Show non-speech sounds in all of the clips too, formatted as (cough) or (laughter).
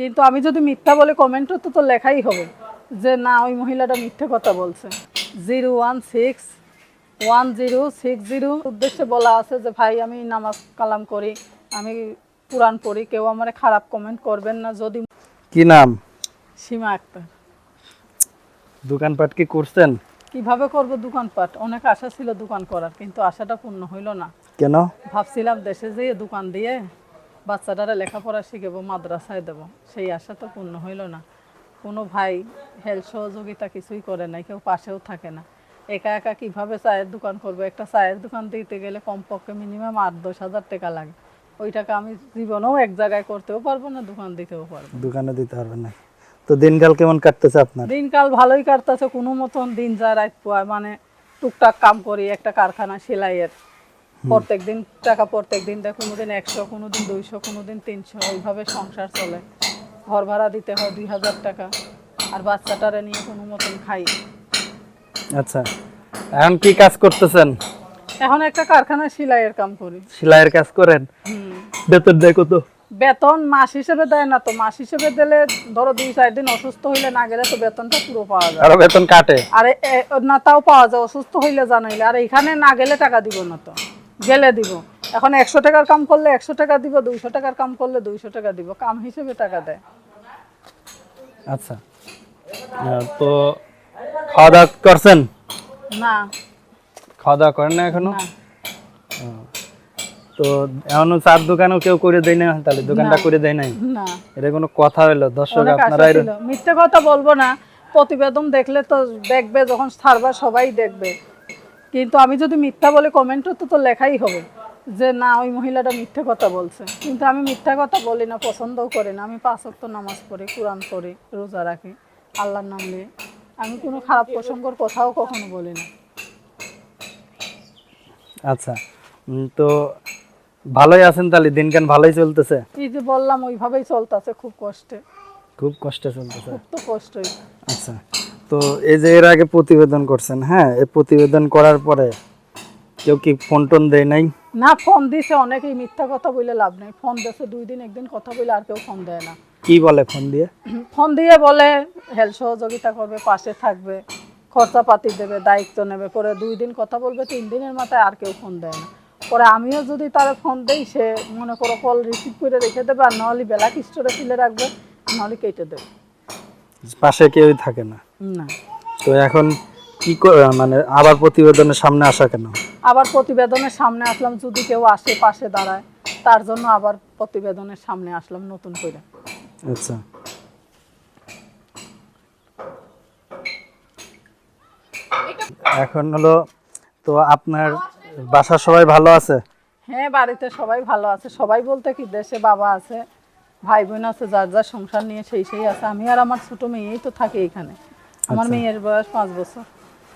কিন্তু আমি যদি মিথ্যা বলে কমেন্ট তো তো লেখাই হবে। যে না ওই মহিলাটা মিথ্যে কথা বলছে। Zero one six one zero six zero উদ্দেশ্যে বলা আছে যে ভাই আমি নামাজ কালাম করি আমি কোরআন পড়ি কেউ আমার খারাপ কমেন্ট করবেন না। যদি কি নাম? সীমা আক্তার। দোকানপাট কি করছেন? কীভাবে করব দোকানপাট? অনেক আশা ছিল দোকান করার কিন্তু আশাটা পূর্ণ হইল না। কেন? ভাবছিলাম দেশে যেয়ে দোকান দিয়ে বাচ্চাটারা লেখাপড়া শিখাবো মাদ্রাসায় দেবো। সেই আশা তো পূর্ণ হইল না। কোনো ভাই হেল্প সহযোগিতা কিছুই করে নাই কেউ পাশেও থাকে না। একা একা কীভাবে চায়ের দোকান করব? একটা চায়ের দোকান দিতে গেলে কমপক্ষে মিনিমাম আট দশ হাজার টাকা লাগে। ওই টাকা আমি জীবনেও এক জায়গায় করতেও পারব না দোকান দিতেও পারব দোকানে দিতে পারবে না। তো দিনকাল কেমন কাটতেছে আপনার? দিনকাল ভালোই কাটতেছে কোনো মতন দিন যা রাত পোয়া মানে টুকটাক কাম করি একটা কারখানা সেলাইয়ের। প্রত্যেক দিন টাকা প্রত্যেক দিন দেয় কোনোদিন একশো কোনোদিন দুইশো কোনোদিন তিনশো এইভাবে সংসার চলে। ঘর ভাড়া দিতে হয় দুই হাজার টাকা আর বাচ্চাটারে নিয়ে কোনো মতন খাই আচ্ছা এখন কি কাজ করতেছেন? এখন একটা কারখানা সেলাইয়ের কাম করি। সেলাইয়ের কাজ করেন? বেতন দেয় কত? বেতন মাস হিসেবে দেয় না তো মাস হিসেবে দিলে ধরো দুই চার দিন অসুস্থ হইলে না গেলে তো বেতনটা পুরো পাওয়া যায়। আরও বেতন কাটে? আর না তাও পাওয়া যায় অসুস্থ হইলে জানাইলে আর এখানে না গেলে টাকা দিব না তো। গেলে দিব। এখন একশো টাকার কাম করলে একশো টাকা দিব দুইশো টাকার কাম করলে দুইশো টাকা দিব। কাম হিসেবে টাকা দেয়। আচ্ছা। তো খাওয়া দাওয়া করছেন? না। খাওয়া দাওয়া করেন না এখনও? তো এখনও চার দোকানও কেউ করে দেয় না তাহলে দোকানটা করে দেয় নাই? না। এটা কোনো কথা হইল? দর্শক আপনারা মিথ্যে কথা বলব না। প্রতিবেদন দেখলে তো দেখবে যখন ছাড়বা সবাই দেখবে। কিন্তু আমি যদি মিথ্যা বলে কমেন্ট তো তো লেখাই হবে যে না ওই মহিলাটা মিথ্যে কথা বলছে। কিন্তু আমি মিথ্যা কথা বলি না পছন্দও করি না। আমি পাঁচ ওয়াক্ত নামাজ পড়ি কোরআন পড়ি রোজা রাখি আল্লাহর নাম নিয়ে। আমি কোনো খারাপ প্রসঙ্গর কথাও কখনো বলি না। আচ্ছা তো ভালোই আছেন তাহলে? দিনকান ভালোই চলতেছে? এই যে বললাম ওইভাবেই চলতেছে খুব কষ্টে। খুব কষ্টে চলতেছে। খুব তো কষ্টই। আচ্ছা। তো এই যে এর আগে প্রতিবেদন করছেন হ্যাঁ এই প্রতিবেদন করার পরে কেউ কি ফোন টোন দেয় নাই? না ফোন দিছে অনেকেই মিথ্যা কথা বলে লাভ নেই। ফোন দিছে দুই দিন একদিন কথা বলে আর কেউ ফোন দেয় না। কি বলে ফোন দিয়ে? (clears throat) ফোন দিয়ে বলে হেল্প সহযোগিতা করবে পাশে থাকবে খরচাপাতি দেবে দায়িত্ব নেবে পরে দুই দিন কথা বলবে তিন দিনের মাথায় আর কেউ ফোন দেয় না। পরে আমিও যদি তারা ফোন দেই সে মনে করো কল রিসিভ করে রেখে দেবে আর নাহলে বেলা স্টোরে ফেলে রাখবে নাহলে কেটে দেবে। পাশে কেউই থাকে না। না। তো এখন কি মানে আবার প্রতিবেদনের সামনে আসা কেন? আবার প্রতিবেদনের সামনে আসলাম যদি কেউ আসে পাশে দাঁড়ায় তার জন্য আবার প্রতিবেদনের সামনে আসলাম নতুন করে। আচ্ছা। এখন হলো তো আপনার বাসার সবাই ভালো আছে? হ্যাঁ বাড়িতে সবাই ভালো আছে। সবাই বলতে কি দেশে বাবা আছে ভাই বোন আছে যার যার সংসার নিয়ে সেই সেই আছে। আমি আর আমার ছোট মেয়েই তো থাকি এখানে। আমার মেয়ের বয়স পাঁচ বছর।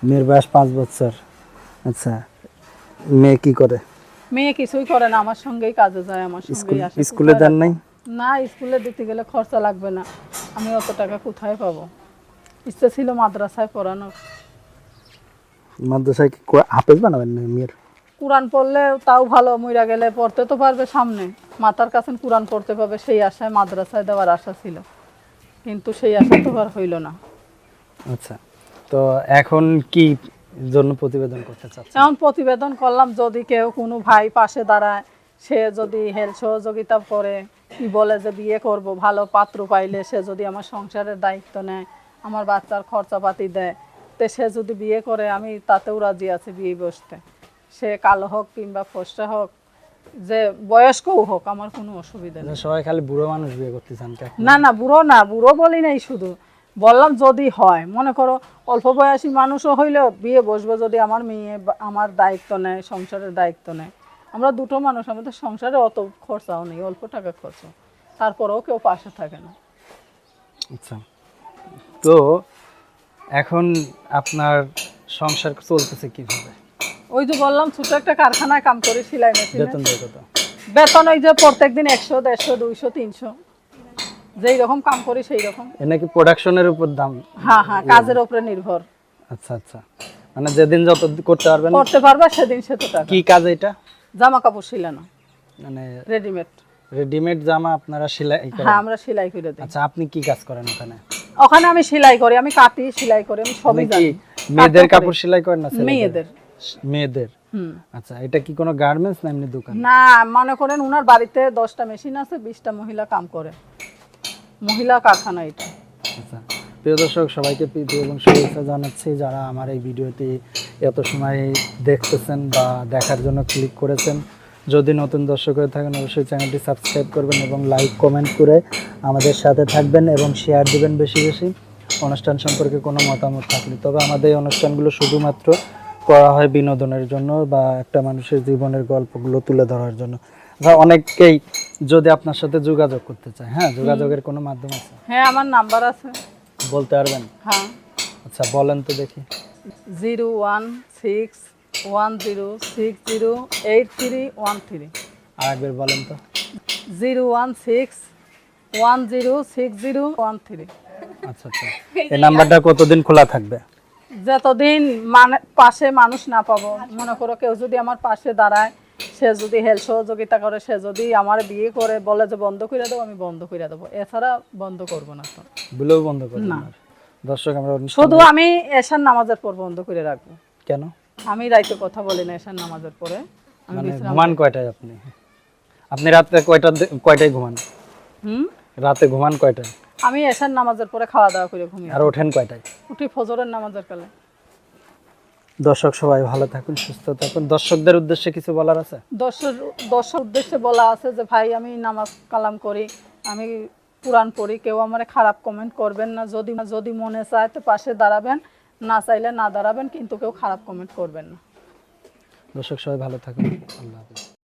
মেয়ের বয়স পাঁচ বছর। আচ্ছা মেয়ে কি করে? মেয়ে কিছুই করে না আমার সঙ্গেই কাজে যায় আমার সঙ্গেই আসে। স্কুলে দেন নাই? না স্কুলে দিতে গেলে খরচা লাগবে না। আমি অত টাকা কোথায় পাবো? ইচ্ছে ছিল মাদ্রাসায় পড়ানোর। মাদ্রাসায় কি কো- হাফেজ বানাবেন না মেয়ের? কোরআন পড়লে তাও ভালো মইরা গেলে পড়তে তো পারবে সামনে। মাতার কাছে কোরআন পড়তে পাবে সেই আশায় মাদ্রাসায় দেওয়ার আশা ছিল। কিন্তু সেই আশা তো আর হইল না। আচ্ছা তো এখন কি জন্য প্রতিবেদন করতে চাচ্ছেন? এমন প্রতিবেদন করলাম যদি কেউ কোনো ভাই পাশে দাঁড়ায় সে যদি হেল্প সহযোগিতা করে কি বলে যে বিয়ে করব ভালো পাত্র পাইলে সে যদি আমার সংসারের দায়িত্ব নেয় আমার বাচ্চার খরচাপাতি দেয় তো সে যদি বিয়ে করে আমি তাতেও রাজি আছি বিয়ে বসতে। সে কালো হোক কিংবা ফসটা হোক যে বয়স্কও হোক আমার কোনো অসুবিধা নেই। সবাই খালি বুড়ো মানুষ বিয়ে করতে চান না না বুড়ো না বুড়ো বলি নাই শুধু। বললাম যদি হয় মনে করো অল্প বয়সী মানুষও হইলেও বিয়ে বসবে যদি আমার মেয়ে আমার দায়িত্ব নেয় সংসারের দায়িত্ব নেয়। আমরা দুটো মানুষ আমাদের সংসারে অত খরচাও নেই অল্প টাকা খরচা। তারপরেও কেউ পাশে থাকে না। আচ্ছা। তো এখন আপনার সংসার চলতেছে কীভাবে? ওই যে বললাম ছোট একটা কারখানায় কাম করি সেলাই মেশিনে। বেতন দেয় কত বেতন ওই যে প্রত্যেক দিন একশো দেড়শো দুইশো তিনশো। যেই রকম কাম করি সেই রকম। নাকি প্রোডাকশনের উপর দাম। হ্যাঁ হ্যাঁ কাজের উপরে নির্ভর। আচ্ছা আচ্ছা। মানে যেদিন যত করতে পারবেন করতে পারবে সেদিন সে তো টাকা। কি কাজ এটা? জামা কাপড় সিলানো। মানে রেডিমেড রেডিমেড জামা আপনারা সেলাই করেন? হ্যাঁ আমরা সেলাই করে দিই। আচ্ছা আপনি কি কাজ করেন ওখানে? ওখানে আমি সেলাই করি আমি কাটি সেলাই করি আমি সবই জানি। মেয়েদের কাপড়। সেলাই করেন না মেয়েদের। মেয়েদের? আচ্ছা এটা কি কোনো গার্মেন্টস না এমনি দোকান না মনে করেন উনার বাড়িতে দশটা মেশিন আছে বিশটা মহিলা কাম করে। মহিলা কারখানা এটা। আচ্ছা প্রিয় দর্শক সবাইকে প্রীতি এবং শুভেচ্ছা জানাচ্ছি। যারা আমার এই ভিডিওটি এত সময় দেখতেছেন বা দেখার জন্য ক্লিক করেছেন যদি নতুন দর্শক হয়ে থাকেন অবশ্যই চ্যানেলটি সাবস্ক্রাইব করবেন এবং লাইক কমেন্ট করে আমাদের সাথে থাকবেন এবং শেয়ার দিবেন বেশি বেশি। অনুষ্ঠান সম্পর্কে কোনো মতামত থাকলে। তবে আমাদের এই অনুষ্ঠানগুলো শুধুমাত্র করা হয় বিনোদনের জন্য বা একটা মানুষের জীবনের গল্পগুলো তুলে ধরার জন্য। বা অনেককেই যদি আপনার সাথে যোগাযোগ করতে চায় হ্যাঁ? যোগাযোগের কোনো মাধ্যম আছে? হ্যাঁ আমার নাম্বার আছে। বলতে পারবেন? হ্যাঁ। আচ্ছা বলেন তো দেখি। Zero one six one zero six zero eight three one three. আর একবার বলেন তো। Zero one six one zero six zero one three. আচ্ছা আচ্ছা। এই নাম্বারটা কতদিন খোলা থাকবে? যতদিন মানে পাশে মানুষ না পাবো মনে করো কেউ যদি আমার পাশে দাঁড়ায় সে যদি হেল্প সহযোগিতা করে সে যদি আমার বিয়ে করে বলে যে বন্ধ করে দেবো আমি বন্ধ করে দেবো। এছাড়া বন্ধ করব না তো। বলেও বন্ধ করব না। না। দর্শক আমরা শুধু আমি এশার নামাজের পর বন্ধ করে রাখব। কেন? আমি রাইতে কথা বলি না এশার নামাজের পরে। মানে ঘুমান কয়টায় আপনি? আপনি রাতে কয়টা কয়টায় ঘুমান? হুম? রাতে ঘুমান কয়টায়? আমি এশার নামাজের পরে খাওয়া দাওয়া করে ঘুমিয়ে আর ওঠেন কয়টায়? উঠি ফজরের নামাজের কালে। দর্শক সবাই ভালো থাকুন সুস্থ থাকুন। দর্শকদের উদ্দেশ্যে কিছু বলার আছে? দর্শক দর্শক উদ্দেশ্যে বলা আছে যে ভাই আমি নামাজ কালাম করি আমি কোরআন পড়ি। কেউ আমার খারাপ কমেন্ট করবেন না। যদি যদি মনে চায় তো পাশে দাঁড়াবেন। না চাইলে না দাঁড়াবেন কিন্তু কেউ খারাপ কমেন্ট করবেন না। দর্শক সবাই ভালো থাকুন। আল্লাহ হাফিজ।